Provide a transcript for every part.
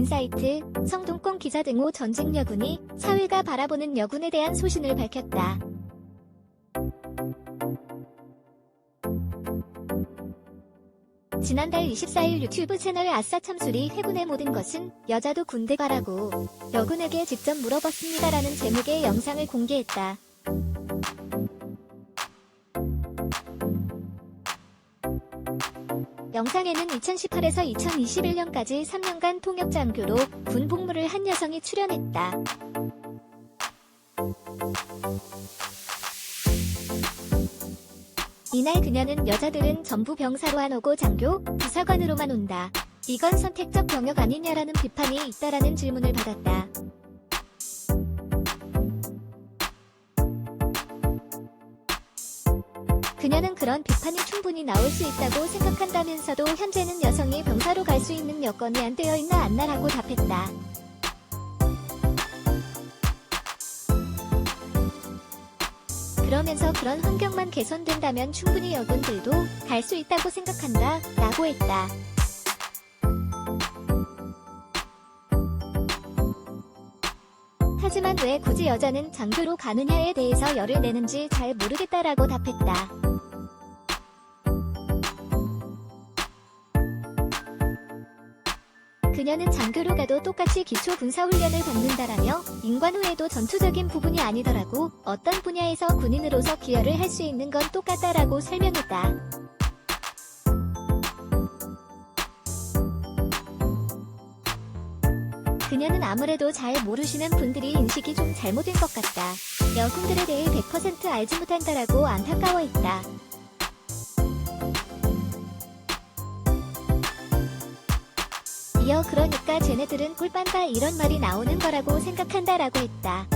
인사이트, 성동권 기자 등호 전직 여군이 사회가 바라보는 여군에 대한 소신을 밝혔다. 지난달 24일 유튜브 채널 아싸 참수리 해군의 모든 것은 여자도 군대 가라고 여군에게 직접 물어봤습니다라는 제목의 영상을 공개했다. 영상에는 2018에서 2021년까지 3년간 통역장교로 군 복무를 한 여성이 출연했다. 이날 그녀는 여자들은 전부 병사로 안 오고 장교, 부사관으로만 온다. 이건 선택적 병역 아니냐라는 비판이 잇따라는 질문을 받았다. 그녀는 그런 비판이 충분히 나올 수 있다고 생각한다면서도 현재는 여성이 병사로 갈 수 있는 여건이 안 되어 있나 안나라고 답했다. 그러면서 그런 환경만 개선된다면 충분히 여군들도 갈 수 있다고 생각한다 라고 했다. 하지만 왜 굳이 여자는 장교로 가느냐에 대해서 열을 내는지 잘 모르겠다라고 답했다. 그녀는 장교로 가도 똑같이 기초 군사 훈련을 받는다라며 인관 후에도 전투적인 부분이 아니더라고 어떤 분야에서 군인으로서 기여를 할 수 있는 건 똑같다라고 설명했다. 그녀는 아무래도 잘 모르시는 분들이 인식이 좀 잘못된 것 같다. 여군들에 대해 100% 알지 못한다라고 안타까워했다. 그러니까 쟤네들은 꿀 빤다 이런 말이 나오는 거라고 생각한다 라고 했다.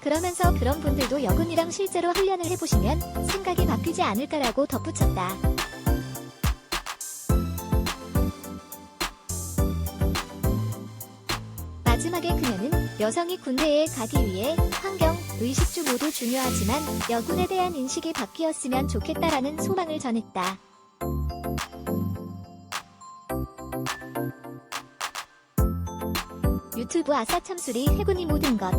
그러면서 그런 분들도 여군이랑 실제로 훈련을 해보시면 생각이 바뀌지 않을까라고 덧붙였다. 마지막에 그녀는 여성이 군대에 가기 위해 환경, 의식주 모두 중요하지만 여군에 대한 인식이 바뀌었으면 좋겠다라는 소망을 전했다. 유튜브 아싸 참수리 해군이 모든 것